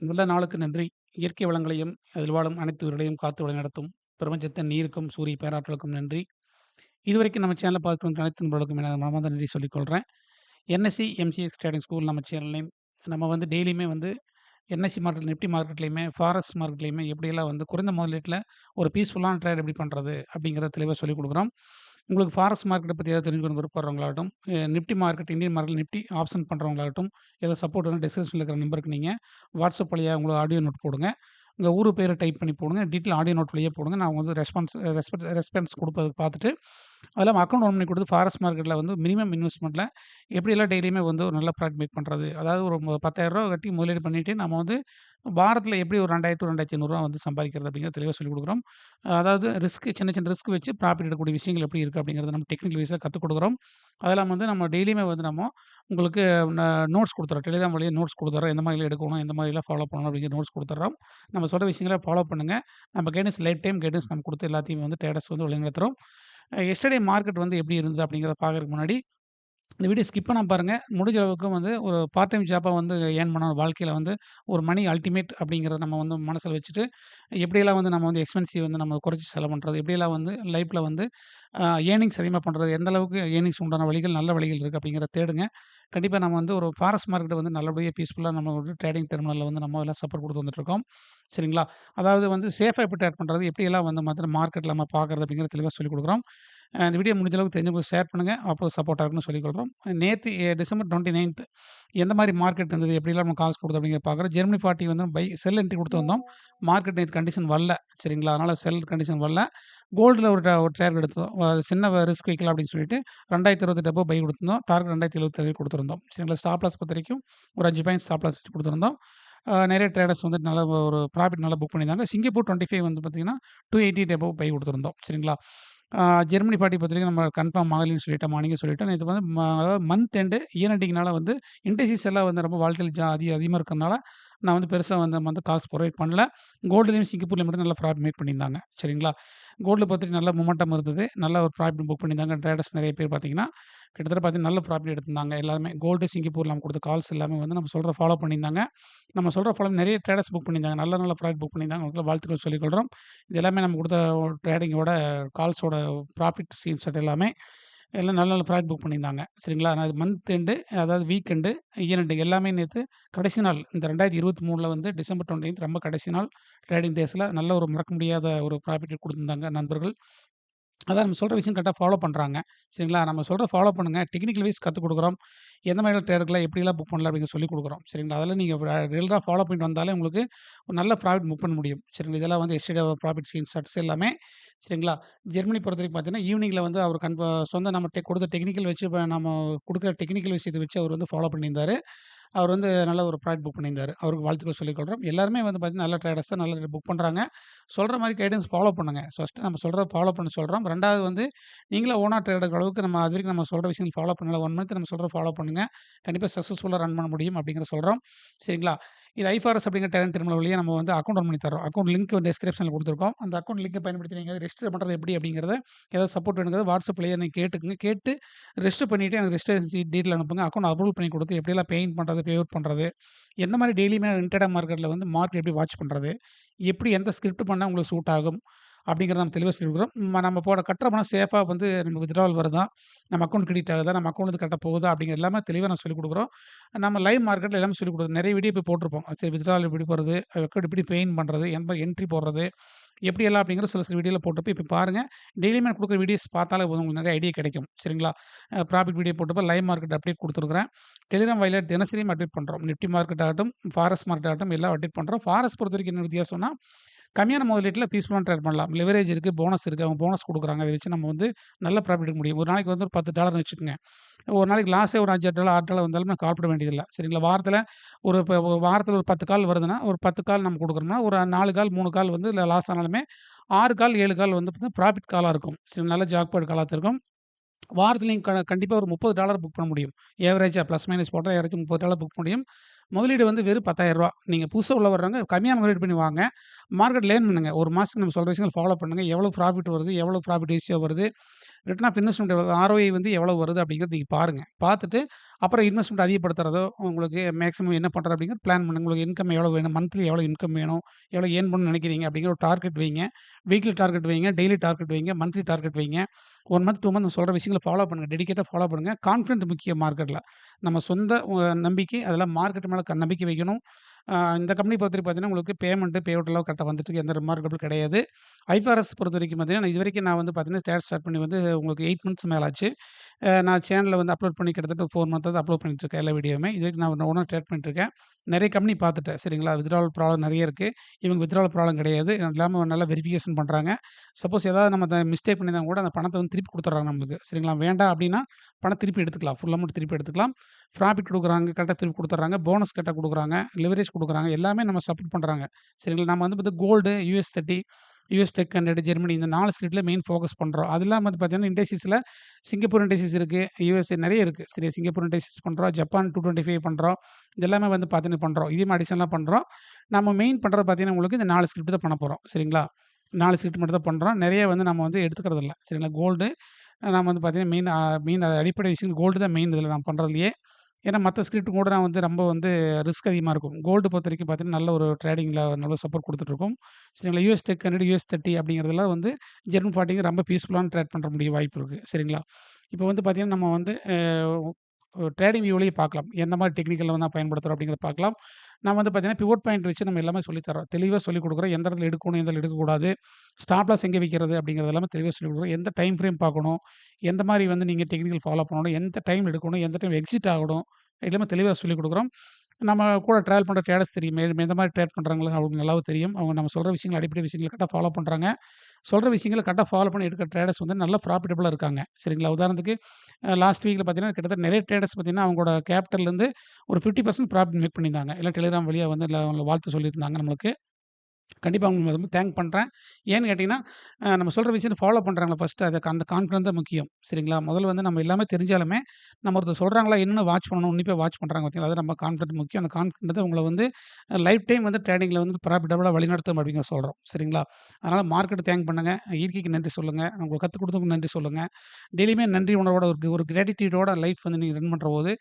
நல்ல நாளுக்கு நன்றி. இயற்கை வளங்களையும், அதில் வாழும் அனைத்து உயிர்களையும் காத்து வழிநடத்தும் பிரபஞ்சத்தின் நீருக்கும், சூரிய பேராற்றலுக்கும் நன்றி. இதுவரைக்கும் நம்ம சேனலை பார்த்து அனைத்து நண்பர்களுக்கும் எனது மனமார்ந்த நன்றி சொல்லிக்கொள்கிறேன் என்எஸ்சி, எம்சிஎக்ஸ் ட்ரேடிங் ஸ்கூல் நம்ம சேனல்லையும் நம்ம வந்து டெய்லியுமே வந்து என்எஸ்சி மார்க்கெட், நிஃப்டி மார்க்கெட்லையுமே ஃபாரஸ்ட் மார்க்கெட்லையுமே எப்படியெல்லாம் வந்து குறைந்த முதலீட்டில் ஒரு பீஸ்ஃபுல்லான ட்ரேட் எப்படி பண்ணுறது அப்படிங்கிறத தெளிவாக சொல்லிக் கொடுக்குறோம் உங்களுக்கு ஃபாரஸ்ட் மார்க்கெட்டை பற்றி ஏதாவது தெரிஞ்சுக்கணும் விருப்பப்படுறவங்களாகட்டும், அ Nifty market, Indian market Nifty option பண்ணுறவங்களாகட்டும் ஏதாவது சப்போர்ட் வேணும் டிஸ்கிரிப்ஷனில் இருக்கிற நம்பருக்கு நீங்கள் வாட்ஸ்அப் வழியாக உங்களோட ஆடியோ நோட் போடுங்க. உங்கள் ஊர் பேரை டைப் பண்ணி போடுங்க. டீட்டெயில் ஆடியோ நோட் வழியாக போடுங்க. நான் வந்து ரெஸ்பான்ஸ் ரெஸ்பெக்ட் ரெஸ்பான்ஸ் கொடுப்பதுக்கு பார்த்துட்டு, அதெல்லாம் அக்கௌண்ட் ஓன் பண்ணி கொடுத்து ஃபாரஸ்ட் மார்க்கெட்டில் வந்து மினிமம் இன்வெஸ்ட்மெண்ட்டில் எப்படியெல்லாம் டெய்லியுமே வந்து ஒரு நல்ல ப்ராடக்ட் மேக் பண்ணுறது அதாவது ஒரு பத்தாயிரம் ரூபா கட்டி முதலீடு பண்ணிவிட்டு நம்ம வந்து வாரத்தில் எப்படி ஒரு ரெண்டாயிரத்து ரெண்டாயிரத்தி ஐநூறுரூவா வந்து சம்பாதிக்கிறது அப்படிங்கிறத தெளிவாக சொல்லிக் கொடுக்குறோம் அதாவது ரிஸ்க் சின்ன சின்ன ரிஸ்க் வச்சு ப்ராஃபிட் எடுக்கக்கூடிய விஷயங்கள் எப்படி இருக்கு? அப்படிங்கிறத நம்ம டெக்னிக்கல் வைஸாக கற்றுக் கொடுக்குறோம் அதெல்லாம் வந்து நம்ம டெய்லியுமே வந்து நம்ம உங்களுக்கு நோட்ஸ் கொடுத்துறோம் டெலிகிராம் வழியாக நோட்ஸ் கொடுத்துறோம் எந்த மாதிரிலாம் எடுக்கணும்? எந்த மாதிரிலாம் ஃபாலோ பண்ணணும்? அப்படிங்கிற நோட்ஸ் கொடுத்துட்றோம் நம்ம சொல்கிற விஷயங்கள ஃபாலோ பண்ணுங்க. நம்ம கைடன்ஸ் லைஃப் டைம் கைடன்ஸ் நம்ம கொடுத்து எல்லாத்தையும் வந்து டேடஸ் வந்து வழிநடத்துகிறோம் எஸ்டர்டே மார்க்கெட் வந்து எப்படி இருந்தது? அப்படிங்கிறத பார்க்கறதுக்கு முன்னாடி, இந்த வீடியோ ஸ்கிப் பண்ண பாருங்கள் முடிஞ்ச அளவுக்கு வந்து ஒரு பார்ட் டைம் ஜாப்பாக வந்து ஏர்ன் பண்ண வாழ்க்கையில் வந்து ஒரு மணி அல்டிமேட் அப்படிங்கிறத நம்ம வந்து மனசில் வச்சுட்டு, எப்படியெல்லாம் வந்து நம்ம வந்து எக்ஸ்பென்சிவ் வந்து நம்ம குறைச்சி செலவு பண்ணுறது எப்படியெல்லாம் வந்து லைஃப்பில் வந்து ஏர்னிங்ஸ் அதிகமாக பண்ணுறது எந்த அளவுக்கு ஏர்னிங்ஸ் உண்டான வழிகள், நல்ல வழிகள் இருக்குது அப்படிங்கிறத தேடுங்க. கண்டிப்பாக நம்ம வந்து ஒரு ஃபாரஸ்ட் மார்க்கெட் வந்து நல்லபடியாக பீஸ்ஃபுல்லாக நம்ம வந்து ட்ரேடிங் டெர்மினலில் வந்து நம்ம எல்லாம் சப்போர்ட் கொடுத்து வந்துட்டுருக்கோம். சரிங்களா? அதாவது வந்து சேஃபாக எப்படி ட்ரேட் பண்ணுறது எப்படியெல்லாம் வந்து மற்ற மார்க்கெட்டில் நம்ம பார்க்கறது? அப்படிங்கிற தெளிவாக சொல்லிக் கொடுக்குறோம் அந்த இந்த வீடியோ முடிஞ்ச அளவுக்கு தெரிஞ்சவங்களுக்கு ஷேர் பண்ணுங்க. அப்போ சப்போர்ட்டாக இருக்குன்னு சொல்லிக்கொள்கிறோம் நேற்று டிசம்பர் டுவெண்ட்டி நைன்த் எந்த மாதிரி மார்க்கெட் இருந்தது? எப்படிலாம் நம்ம காசு கொடுத்து அப்படிங்கிற பார்க்குறோம். ஜெர்மனி 40 வந்து பை செல் என்ட்ரி கொடுத்து வந்தோம். மார்க்கெட் நேற்று கண்டிஷன் வரல. சரிங்களா? அதனால் செல் கண்டிஷன் வரல. கோல்டில் ஒரு ட ஒரு ட்ரேட் எடுத்தோம். சின்ன ரிஸ்க் வைக்கலாம் அப்படின்னு சொல்லிட்டு ரெண்டாயிரத்தி 2028 அபோவ் பை கொடுத்துருந்தோம் டார்கெட் 2077 கொடுத்துருந்தோம் சரிங்களா? ஸ்டாப் லாஸ் பொறுத்தவரைக்கும் ஒரு அஞ்சு பாயிண்ட் ஸ்டாப் லாஸ் வச்சு கொடுத்துருந்தோம் நிறைய ட்ரேடர்ஸ் வந்து நல்ல ஒரு ப்ராஃபிட் நல்லா புக் பண்ணியிருந்தாங்க. சிங்கப்பூர் 25 வந்து பார்த்தீங்கன்னா, 288 அபோவ் பை கொடுத்துருந்தோம் சரிங்களா? ஜெர்மனி பார்ட்டி பத்திரிக்கை நம்ம கன்ஃபார்ம் ஆகலைன்னு சொல்லிட்டோம். மார்னிங்கே சொல்லிட்டோம். இது வந்து அதாவது மந்த் எண்டு இயர் எண்டிங்னால வந்து இண்டெக்ஸஸ் எல்லாம் வந்து ரொம்ப வாழ்க்கையில் ஜா அதிக அதிகமாக இருக்கிறனால, நான் வந்து பெருசாக வந்து நம்ம வந்து கால்ஸ் ப்ரொவைட் பண்ணல. கோல்டுலேயும் சிங்கப்பூரில் மட்டும் நல்லா ப்ராஃபிட் மேக் பண்ணியிருந்தாங்க. சரிங்களா? கோல்டு பார்த்துட்டு நல்ல மொமெண்டம் இருந்தது. நல்ல ஒரு ப்ராஃபிட் புக் பண்ணியிருந்தாங்க. ட்ரேடர்ஸ் நிறைய பேர் பார்த்தீங்கன்னா, கிட்டத்தட்ட பார்த்தீங்கன்னா, நல்ல ப்ராஃபிட் எடுத்திருந்தாங்க. எல்லாருமே கோல்டு, சிங்கப்பூர் நம்ம கொடுத்த கால்ஸ் எல்லாமே வந்து நம்ம சொல்கிற ஃபாலோ பண்ணியிருந்தாங்க. நம்ம சொல்கிற ஃபாலோ நிறைய ட்ரேடர்ஸ் புக் பண்ணியிருந்தாங்க. நல்ல நல்ல ப்ராஃபிட் புக் பண்ணியிருந்தாங்க. உங்களுக்கு வாழ்த்துக்கள் சொல்லிக்கொள்கிறோம் இது எல்லாமே நம்ம கொடுத்த ட்ரேடிங்கோட கால்ஸோட ப்ராஃபிட் ஸ்கிரீன்ஷாட் எல்லாமே எல்லாம் நல்ல நல்ல ப்ராஃபிட் புக் பண்ணியிருந்தாங்க. சரிங்களா? அது மந்த் எண்டு அதாவது வீக் எண்டு, இயர் எண்டு எல்லாமே நேற்று கடைசி நாள். இந்த 2023ல வந்து டிசம்பர் 29த் ரொம்ப கடைசி நாள். ட்ரேடிங் டேஸில் நல்ல ஒரு மறக்க முடியாத ஒரு ப்ராஃபிட் கொடுத்துருந்தாங்க நண்பர்கள். அதான் நம்ம சொல்கிற விஷயம் கரெக்டாக ஃபாலோ பண்ணுறாங்க சரிங்களா? நம்ம சொல்கிறத ஃபாலோ பண்ணுங்க. டெக்னிக்கல் வைஸ் கற்றுக் கொடுக்குறோம் எந்த மாதிரி ட்ரேடுக்கலாம் எப்படிலாம் புக் பண்ணலாம்? அப்படின்னு சொல்லி கொடுக்குறோம் சரிங்களா? அதெல்லாம் நீங்கள் ரெகுலராக ஃபாலோ பண்ணிட்டு வந்தாலே உங்களுக்கு ஒரு நல்ல ப்ராஃபிட் புக் பண்ண முடியும். சரிங்களா? இதெல்லாம் வந்து எஸ்டேட் ப்ராஃபிட் ஸ்கிரீன்ஷாட்ஸ் எல்லாமே. சரிங்களா? ஜெர்மனி பொறுத்த வரைக்கும் பார்த்தீங்கன்னா, ஈவினிங்கில் வந்து அவர் கன்ஃபர் சொந்த நம்ம டெக் கொடுத்த டெக்னிக்கல் வச்சு நம்ம கொடுக்குற டெக்னிக்கல் விஷயத்தை வச்சு அவர் வந்து ஃபாலோ பண்ணியிருந்தாரு. அவர் வந்து நல்ல ஒரு ப்ராடக்ட் புக் பண்ணியிருந்தார் அவருக்கு வாழ்த்துக்கள் சொல்லிக்கொள்கிறோம் எல்லாருமே வந்து பார்த்தீங்கன்னா, நல்ல ட்ரேடர்ஸ் நல்ல புக் பண்ணுறாங்க சொல்கிற மாதிரி கைடன்ஸ் ஃபாலோ பண்ணுங்க. ஃபஸ்ட்டு நம்ம சொல்கிறத ஃபாலோ பண்ண சொல்கிறோம் ரெண்டாவது வந்து நீங்களே ஓனாக ட்ரேடர் அளவுக்கு நம்ம அதுவரைக்கும் நம்ம சொல்கிற விஷயங்கள் ஃபாலோ பண்ணல. ஒன் மந்த் நம்ம சொல்கிற ஃபாலோ பண்ணுங்கள் கண்டிப்பாக சக்ஸஸ்ஃபுல்லாக ரன் பண்ண முடியும் அப்படிங்கிற சொல்கிறோம் சரிங்களா? இது ஐஃபாரஸ் அப்படிங்கிற டேலண்ட் திருமண வழியா நம்ம வந்து அக்கௌண்ட் ரன் பண்ணி தரோம் அக்கௌண்ட் லிங்க் டிஸ்கிரிப்ஷனில் கொடுத்துருக்கோம் அந்த அக்கௌண்ட் லிங்க பயன்படுத்தி நீங்கள் ரெஜிஸ்டர் பண்ணுறது எப்படி? அப்படிங்கிறத ஏதாவது சப்போர்ட் வேணுங்கிறது வாட்ஸ்அப்லேயே நீங்கள் கேட்டுக்கங்க. கேட்டு ரெஜிஸ்டர் பண்ணிட்டு எனக்கு ரெஜிஸ்டர் டீட்டெயில் அனுப்புங்க. அக்கௌண்ட் அப்ரூவல் பண்ணி கொடுத்து எப்படியெல்லாம் பெயிண்ட் பண்ணுறது பண்ணுறது பே பண்ணுறது பண்றது? எந்த மாதிரி டெய்லியுமே இன்ட்ராடே மார்க்கெட்டில் வந்து மார்க்கெட் எப்படி வாட்ச் பண்ணுறது எப்படி எந்த ஸ்கிரிப்ட் பண்ணால் உங்களுக்கு சூட் ஆகும்? அப்படிங்கிறத நம்ம தெளிவாக சொல்லிக் நம்ம போட கட்டுற பணம் சேஃபாக வந்து நமக்கு வித்ட்ராவல் வருதா? நம்ம அக்கௌண்ட் கிரெடிட் ஆகுதா? நம்ம அக்கௌண்ட் கட்ட போகுதா? அப்படிங்கிற எல்லாமே தெளிவாக நான் சொல்லிக் கொடுக்குறோம் நம்ம லைவ் மார்க்கெட்டில் எல்லாமே சொல்லிக் கொடுக்குறோம் நிறைய வீடியோ போய் போட்டிருப்போம். சரி வித்ட்ராவல் எப்படி போகிறது அக்கௌண்ட் எப்படி பெயின் பண்ணுறது எந்த மாதிரி என்ட்ரி போடுறது? எப்படி எல்லாம் அப்படிங்கிற சில சில வீடியோவில் போட்டப்போ இப்போ பாருங்கள் டெய்லியுமே நான் கொடுக்குற வீடியோஸ் பார்த்தாலே போதும் உங்களுக்கு நிறைய ஐடியா கிடைக்கும். சரிங்களா? ப்ராஃபிட் வீடியோ போட்டப்போ லைவ் மார்க்கெட் அப்டேட் கொடுத்துருக்குறேன் டெலிகிராம் வாயிலா தினசரியும் அப்டேட் பண்ணுறோம் நிஃப்டி மார்க்கெட் ஆகட்டும், ஃபாரஸ்ட் மார்க்கெட் ஆகட்டும் எல்லாம் அப்டேட் பண்ணுறோம் ஃபாரஸ்ட் பொறுத்த வரைக்கும் என்ன வித்தியாசம்னா, கம்மியான முதலீட்டில் பீஸ்ஃபுல்லாக ட்ரேட் பண்ணலாம். லிவரேஜ் இருக்குது போனஸ் இருக்குது அவங்க போனஸ் கொடுக்குறாங்க அதை வச்சு நம்ம வந்து நல்ல ப்ராஃபிட் எடுக்க முடியும். ஒரு நாளைக்கு வந்து ஒரு பத்து டாலர்னு வச்சுக்கோங்க ஒரு நாளைக்கு லாஸே ஒரு $5, $6, $6 வந்தாலும் நான் கால்பட வேண்டியதில்லை சரிங்களா? வாரத்தில் ஒரு இப்போ ஒரு ஒரு 10 கால் வருதுன்னா, ஒரு 10 கால் நம்ம கொடுக்குறோம்னா ஒரு நாலு கால், மூணு கால் வந்து இல்லை லாஸ் ஆனாலுமே ஆறு கால், ஏழு கால் வந்து பார்த்தீங்கன்னா, ப்ராஃபிட் காலாக இருக்கும். சரி நல்ல ஜாக்பாட் காலாக இருக்கும். வாரத்தில க ஒரு $30 புக் பண்ண முடியும். ஏவரேஜா பிளஸ் மைனஸ் போட்டால் ஏவரேஜ் $30 புக் முடியும். முதலீடு வந்து வெறும் பத்தாயிரரூவா நீங்கள் புதுசாக உள்ள வர்றவங்க கம்மியான முதலீடு பண்ணி வாங்க. மார்க்கெட் லேர்ன் பண்ணுங்கள் ஒரு மாதத்துக்கு நம்ம சொல்கிற விஷயங்கள் ஃபாலோ பண்ணுங்கள் எவ்வளோ ப்ராஃபிட் வருது? எவ்வளோ ப்ராஃபிட் ஈஸியா வருது? ரிட்டர்ன் ஆஃப் இன்வெஸ்ட்மெண்ட் எவ்வளோ ஆர்ஓஐ வந்து எவ்வளோ வருது அப்படிங்கிறது நீங்கள் பாருங்கள் பார்த்துட்டு அப்புறம் இன்வெஸ்ட்மெண்ட் அதிகப்படுத்துறதோ உங்களுக்கு மேக்ஸிமம் என்ன பண்ணுறது அப்படிங்கிறது பிளான் பண்ணுங்கள் உங்களுக்கு இன்கம் எவ்வளோ வேணும்? மந்த்லி எவ்வளோ இன்கம் வேணும்? எவ்வளோ ஏன் பண்ணணும்னு நினைக்கிறீங்க அப்படிங்கிற ஒரு டார்கெட் வைங்க. வீக்லி டார்கெட் வைங்க. டெய்லி டார்கெட் வைங்க. மந்த்லி டார்கெட் வைங்க. ஒன் மந்த் டூ மந்த் சொல்கிற விஷயங்களை ஃபாலோ பண்ணுங்கள் டெடிக்கேட்டாக ஃபாலோ பண்ணுங்கள் கான்ஃபிடென்ட் முக்கிய மார்க்கெட்டில் நம்ம சொந்த நம்பிக்கை அதெல்லாம் மார்க்கெட் மேலே நம்பிக்கை வைக்கணும். இந்த கம்பெனி பொறுத்தவரைக்கும் பார்த்தீங்கன்னா உங்களுக்கு பேமெண்ட்டு பே அவுட்லாம் கரெக்டாக வந்துட்டு எந்த ரிமார்க்கபிள் கிடையாது. ஐஃபாரஸ் பொறுத்த வரைக்கும் பார்த்தீங்கன்னா இது வரைக்கும் நான் வந்து பார்த்தீங்கன்னா ஸ்டேட் ஸ்டார்ட் பண்ணி வந்து உங்களுக்கு எயிட் மந்த்ஸ் மேலே ஆச்சு நான் சேனலில் வந்து அப்லோட் பண்ணி கிட்டத்தட்ட ஃபோர் மந்த்தாவது அப்லோட் பண்ணிட்டு இருக்கேன் எல்லா வீடியோவுமே இது வரைக்கும் நான் ஒன்றும் ஸ்டார்ட் பண்ணிட்டுருக்கேன் நிறைய கம்பெனி பார்த்துட்டேன் சரிங்களா? வித்ட்ராவல் ப்ராப்ளம் நிறைய இருக்குது இவங்க வித்ட்ராவல் ப்ராப்ளம் கிடையாது. இல்லாமல் நல்லா வெரிஃபிகேஷன் பண்ணுறாங்க சப்போஸ் ஏதாவது நம்ம மிஸ்டேக் பண்ணியிருந்தா கூட அந்த பணத்தை வந்து திருப்பி கொடுத்துட்றாங்க நம்மளுக்கு சரிங்களா? வேண்டாம் அப்படின்னா பணம் திருப்பி எடுத்துக்கலாம். ஃபுல் அமௌண்ட் திருப்பி எடுத்துக்கலாம். ப்ராஃபிட் கொடுக்குறாங்க கரெக்டாக திருப்பி கொடுத்துட்றாங்க. போனஸ் கரெக்டாக கொடுக்குறாங்க. லிவரேஜ் கொடுக்குறாங்க. எல்லாமே நம்ம சப்போர்ட் பண்ணுறாங்க சரிங்களா? நம்ம வந்து பார்த்து gold US thirty US tech hundred Germany இந்த நாலு ஸ்டேட்டில் மெயின் ஃபோக்கஸ் பண்ணுறோம் அது இல்லாமல் வந்து பார்த்தீங்கன்னா இண்டஸ்ட்ரீஸில் சிங்கப்பூர் இண்டஸ்ட்ரீஸ் இருக்குது யூஎஸ்ஏ நிறைய இருக்குது சரி சிங்கப்பூர் இண்டஸ்ட்ரீஸ் பண்ணுறோம் ஜப்பான் டூ டுவெண்ட்டி ஃபைவ் பண்ணுறோம் இது எல்லாமே வந்து பார்த்தீங்கன்னா பண்ணுறோம் இதே மாதிரி அடிஷனலாக பண்ணுறோம் நம்ம மெயின் பண்ணுறது பார்த்தீங்கன்னா உங்களுக்கு இந்த நாலு ஸ்கிரிப்ட் தான் பண்ண போகிறோம் சரிங்களா? நாலு ஸ்கிரிப்ட் மட்டும் தான் பண்ணுறோம் நிறைய வந்து நம்ம வந்து எடுத்துக்கிறது இல்லை. சரிங்களா? கோல்டு நம்ம வந்து பார்த்தீங்கன்னா மெயின் மெயின் அடிப்படை விஷயம் கோல்டு தான் மெயின் இதில் நான் பண்ணுறதுலையே ஏன்னா மற்ற ஸ்கிரிப்ட் கூட நான் வந்து ரொம்ப வந்து ரிஸ்க் அதிகமாக இருக்கும். கோல்டு பொறுத்த வரைக்கும் பார்த்தீங்கன்னா நல்ல ஒரு ட்ரேடிங்கில் நல்ல சப்போர்ட் கொடுத்துட்ருக்கும் சரிங்களா? US tech hundred US thirty அப்படிங்கிறதெல்லாம் வந்து ஜெர்மன் ஃபார்ட்டிங்க ரொம்ப பீஸ்ஃபுல்லான ட்ரேட் பண்ணுற முடிய வாய்ப்பு இருக்குது சரிங்களா? இப்போ வந்து பார்த்திங்கன்னா நம்ம வந்து ட்ரேடிங் வியூவிலேயே பார்க்கலாம். எந்த மாதிரி டெக்னிக்கலில் வந்து பயன்படுத்துகிறோம் அப்படிங்கிறத பார்க்கலாம். நான் வந்து பார்த்தீங்கன்னா பிவோட் பாயிண்ட் வச்சு நம்ம எல்லாமே சொல்லித்தரோம் தெளிவாக சொல்லிக் கொடுக்குறோம். எந்த இடத்துல எடுக்கணும் எந்த எடுக்கக்கூடாது. ஸ்டாப்லாஸ் எங்கே வைக்கிறது அப்படிங்கிறது எல்லாமே தெளிவாக சொல்லிக் கொடுக்குறோம். எந்த டைம் ஃப்ரேம் பார்க்கணும்? எந்த மாதிரி வந்து நீங்கள் டெக்னிக்கல் ஃபாலோ பண்ணணும்? எந்த டைம் எடுக்கணும்? எந்த டைம் எக்ஸிட் ஆகணும்? எல்லாமே தெளிவாக சொல்லிக் கொடுக்குறோம். நம்ம கூட ட்ராவல் பண்ணுற ட்ரேடர்ஸ் தெரியும். மே- எந்த மாதிரி ட்ரேட் பண்ணுறாங்களோ அவங்களுக்கு நல்லாவும் தெரியும். அவங்க நம்ம சொல்கிற விஷயங்கள் அடிப்படை விஷயங்களை கரெக்டாக ஃபாலோ பண்ணுறாங்க சொல்கிற விஷயங்களை கரெக்டாக ஃபாலோ பண்ணி எடுக்கிற ட்ரேடர்ஸ் வந்து நல்லா ப்ராஃபிட்டபுளாக இருக்காங்க. சரிங்களா? உதாரணத்துக்கு லாஸ்ட் வீக்கில் பார்த்தீங்கன்னா கிட்டத்தட்ட நிறைய ட்ரேடர்ஸ் பார்த்தீங்கன்னா அவங்களோட கேபிட்டல்லேருந்து ஒரு ஃபிஃப்டி பர்சன்ட் ப்ராஃபிட் மேக் பண்ணியிருந்தாங்க. இல்லை டெலிகிராம் வழியாக வந்து இல்லை அவங்கள வாழ்த்து சொல்லியிருந்தாங்க நம்மளுக்கு. கண்டிப்பாக அவங்க ரொம்ப தேங்க் பண்ணுறேன் ஏன்னு கேட்டிங்கன்னா நம்ம சொல்கிற விஷயத்தை ஃபாலோ பண்ணுறாங்களா ஃபஸ்ட்டு அதுக்கு அந்த கான்ஃபிடன்ஸ் தான் முக்கியம். சரிங்களா? முதல்ல வந்து நம்ம எல்லாமே தெரிஞ்சாலுமே நம்ம ஒருத்தர் சொல்கிறாங்களா என்னென்ன வாட்ச் பண்ணணும் உன்னிப்பே வாட்ச் பண்ணுறாங்க பார்த்தீங்களா அது நம்ம கான்ஃபிடன்ட் முக்கியம். அந்த கான்ஃபிடன்ஸ் உங்களை வந்து லைஃப் டைம் வந்து ட்ரேடிங்கில் வந்து ப்ராஃபிட்டபுளாக வழிநடத்தும் அப்படிங்கிற சொல்கிறோம் சரிங்களா? அதனால் மார்க்கெட் தேங்க் பண்ணுங்கள் இயற்கைக்கு நன்றி சொல்லுங்கள் உங்களுக்கு கற்றுக் கொடுத்தவங்க நன்றி சொல்லுங்கள் டெய்லியுமே நன்றி உணர்வோட ஒரு ஒரு கிராட்டிடியூடோட லைஃப் வந்து நீங்கள் ரன் பண்ணுற போது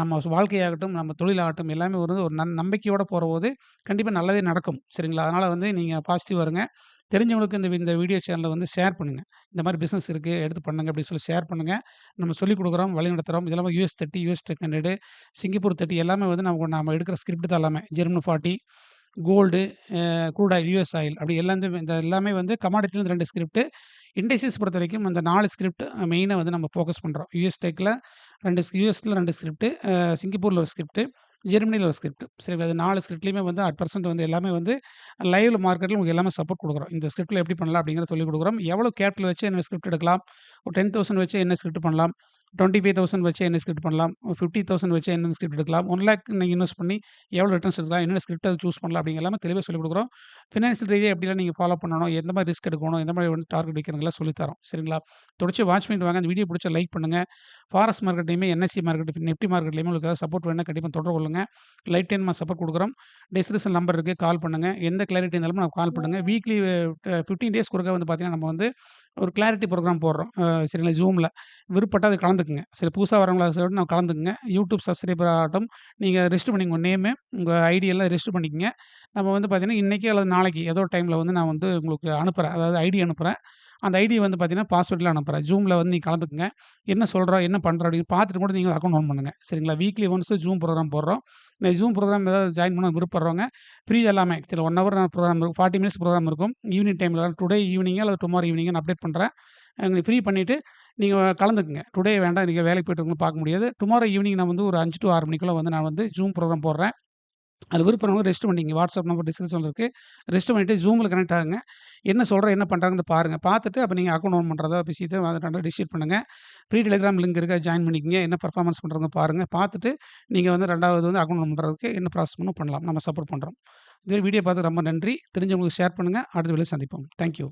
நம்ம வாழ்க்கையாகட்டும் நம்ம தொழிலாகட்டும் எல்லாமே ஒரு ஒரு நன் நம்பிக்கையோடு போகிற போது கண்டிப்பாக நல்லதே நடக்கும். சரிங்களா? அதனால் வந்து நீங்கள் பாசிட்டிவ் வருங்க தெரிஞ்சவங்களுக்கு இந்த இந்த வீடியோ சேனலை வந்து ஷேர் பண்ணுங்கள் இந்த மாதிரி பிஸ்னஸ் இருக்குது எடுத்து பண்ணுங்க அப்படின்னு சொல்லி ஷேர் பண்ணுங்கள் நம்ம சொல்லிக் கொடுக்குறோம் வழி நடத்துகிறோம் இதெல்லாம் US thirty US tech hundred Singapore thirty எல்லாமே வந்து நம்ம நம்ம எடுக்கிற ஸ்கிரிப்ட் தான் எல்லாமே. German forty gold crude oil US oil அப்படி எல்லாம் இந்த எல்லாமே வந்து கமாடிட்டிலேருந்து ரெண்டு ஸ்கிரிப்ட் இண்டஸ்ட்ரீஸ் பொறுத்த வரைக்கும் அந்த நாலு ஸ்கிரிப்ட் மெயினாக வந்து நம்ம ஃபோக்கஸ் பண்ணுறோம் யூஎஸ் டெக்கில் ரெண்டு யூஎஸில் ரெண்டு ஸ்கிரிப்ட் சிங்கப்பூரில் ஒரு ஸ்கிரிப்ட் ஜெர்மனியில் ஒரு ஸ்கிரிப்ட் சரி அது நாலு ஸ்கிரிப்ட்லேயுமே வந்து அட் பர்சன்ட் வந்து எல்லாமே வந்து லைவ் மார்க்கெட்டில் உங்களுக்கு எல்லாமே சப்போர்ட் கொடுக்குறோம். இந்த ஸ்கிரிப்ட்டில் எப்படி பண்ணலாம் அப்படிங்கிற சொல்லிக் கொடுக்குறோம். எவ்வளோ கேபிட்டல் வச்சு என்ன ஸ்கிரிப்ட் எடுக்கலாம்? ஒரு டென் தௌசண்ட் வச்சு என்ன ஸ்கிரிப்ட் பண்ணலாம்? டுவெண்ட்டி ஃபைவ் தௌசண்ட் வச்சு என்ன ஸ்கிரிப்ட் பண்ணலாம்? ஃபிஃப்டி தௌசண்ட் வச்சு என்ன ஸ்கிரிப்ட் எடுக்கலாம்? ஒன் லேக் நீங்கள் இன்வெஸ்ட் பண்ணி எவ்வளோ ரிட்டர்ன்ஸ் எடுக்கலாம்? என்னென்ன ஸ்கிரிப்ட் அதை சூஸ் பண்ணலாம்? அப்படிங்கிற தெளிவாக சொல்லிக் கொடுக்குறோம். ஃபினான்ஷியல் ரீதியாக எப்படிலாம் நீங்கள் ஃபாலோ பண்ணணும்? எந்த மாதிரி ரிஸ்க் எடுக்கணும்? எந்த மாதிரி வந்து டார்கெட் வைக்கிறதுலாம் சொல்லித்தரோம் சரிங்களா? தொடர்ச்சி வாட்ச் பண்ணிட்டு வாங்க. அந்த வீடியோ பிடிச்ச லைக் பண்ணுங்கள் ஃபாரஸ்ட் மார்க்கெட்லையுமே என்எஸ்சி மார்க்கெட் நிஃப்டி மார்க்கெட்லையுமே உங்களுக்கு ஏதாவது சப்போர்ட் வேணால் கண்டிப்பாக தொடர்பு கொள்ளுங்கள் லைட் டைம் சப்போர்ட் கொடுக்குறோம். டிஸ்கிரிப்ஷன் நம்பர் இருக்குது கால் பண்ணுங்கள் எந்த கிளாரிட்டி இருந்தாலும் நான் கால் பண்ணுங்கள் வீக்லி ஃபிஃப்டீன் டேஸ் குறுக்க வந்து பார்த்தீங்கன்னா நம்ம வந்து ஒரு கிளாரிட்டி ப்ரோக்ராம் போடுறோம். சரிங்களா? ஜூமில் விருப்பப்பட்ட அது கலந்துக்குங்க. சரி புதுசாக வரவங்களா சொல்லிட்டு நான் கலந்துக்குங்க. யூடியூப் சப்ஸ்கிரைபர் ஆகட்டும் நீங்கள் ரெஜிஸ்டர் பண்ணிங்க உங்கள் நேமு உங்கள் ஐடியெல்லாம் ரெஜிஸ்டர் பண்ணிக்கங்க. நம்ம வந்து பார்த்தீங்கன்னா இன்றைக்கி அல்லது நாளைக்கு ஏதோ டைமில் வந்து நான் வந்து உங்களுக்கு அனுப்புகிறேன் அதாவது ஐடி அனுப்புகிறேன் அந்த ஐடி வந்து பார்த்தீங்கன்னா பாஸ்வேர்டில் அனுப்புகிறேன் ஜூமில் வந்து நீங்கள் கலந்துக்குங்க. என்ன சொல்கிறோம் என்ன பண்ணுறோம் அப்படின்னு பார்த்துட்டு கூட நீங்கள் அக்கௌண்ட் ஓன் பண்ணுங்கள் சரிங்களா? வீக்லி ஒன்ஸ் ஜூம் ப்ரோக்ராம் போடுறோம். இந்த ஜூம் ப்ரோக்ராம் ஏதாவது ஜாயின் பண்ண விருப்பப்படுறவங்க ஃப்ரீ எல்லாமே சரி ஒன் ஹவர் ப்ரோக்ராம் இருக்கும் ஃபார்ட்டி மினிட்ஸ் ப்ரோக்ராம் இருக்கும். ஈவினிங் டைமில் டுடே ஈவினிங்கே அல்லது டுமாரோ ஈவினிங் நான் அப்டேட் பண்ணுறேன் எங்களை ஃப்ரீ பண்ணிவிட்டு நீங்கள் கலந்துக்குங்க. டுடே வேண்டாம் நீங்கள் வேலைக்கு போய்ட்டு பார்க்க முடியாது. டுமாரோ ஈவினிங் நான் வந்து ஒரு அஞ்சு டு ஆறு மணிக்குள்ளே வந்து நான் வந்து ஜூம் ப்ரோக்ராம் போடுறேன். அது விருப்பம் ரெஸ்ட் பண்ணிங்க வாட்ஸ்அப் நம்பர் டிஸ்கிரிப்ஷனில் இருக்குது ரெஸ்ட் பண்ணிவிட்டு ஜூமில் கனெக்ட் ஆகுங்க. என்ன சொல்கிறேன் என்ன பண்ணுறாங்கன்னு பாருங்கள் பார்த்துட்டு அப்போ நீங்கள் அக்கௌண்ட் ஓன் பண்ணுறதோ விஷயத்தை ரெண்டு டிசைட் பண்ணுங்கள் ஃப்ரீ டெலிகிராம் லிங்க் இருக்கா ஜாயின் பண்ணிக்கங்க. என்ன பர்ஃபார்மன்ஸ் பண்ணுறாங்க பாருங்கள் பார்த்துட்டு நீங்கள் வந்து ரெண்டாவது வந்து அக்கௌண்ட் ஓன் பண்ணுறதுக்கு என்ன ப்ராசஸ் பண்ணணும் பண்ணலாம். நம்ம சப்போர்ட் பண்ணுறோம் இது வீடியோ பார்த்து ரொம்ப நன்றி. தெரிஞ்சவங்களுக்கு ஷேர் பண்ணுங்கள் அடுத்த வேலையை சந்திப்போம். தேங்க்யூ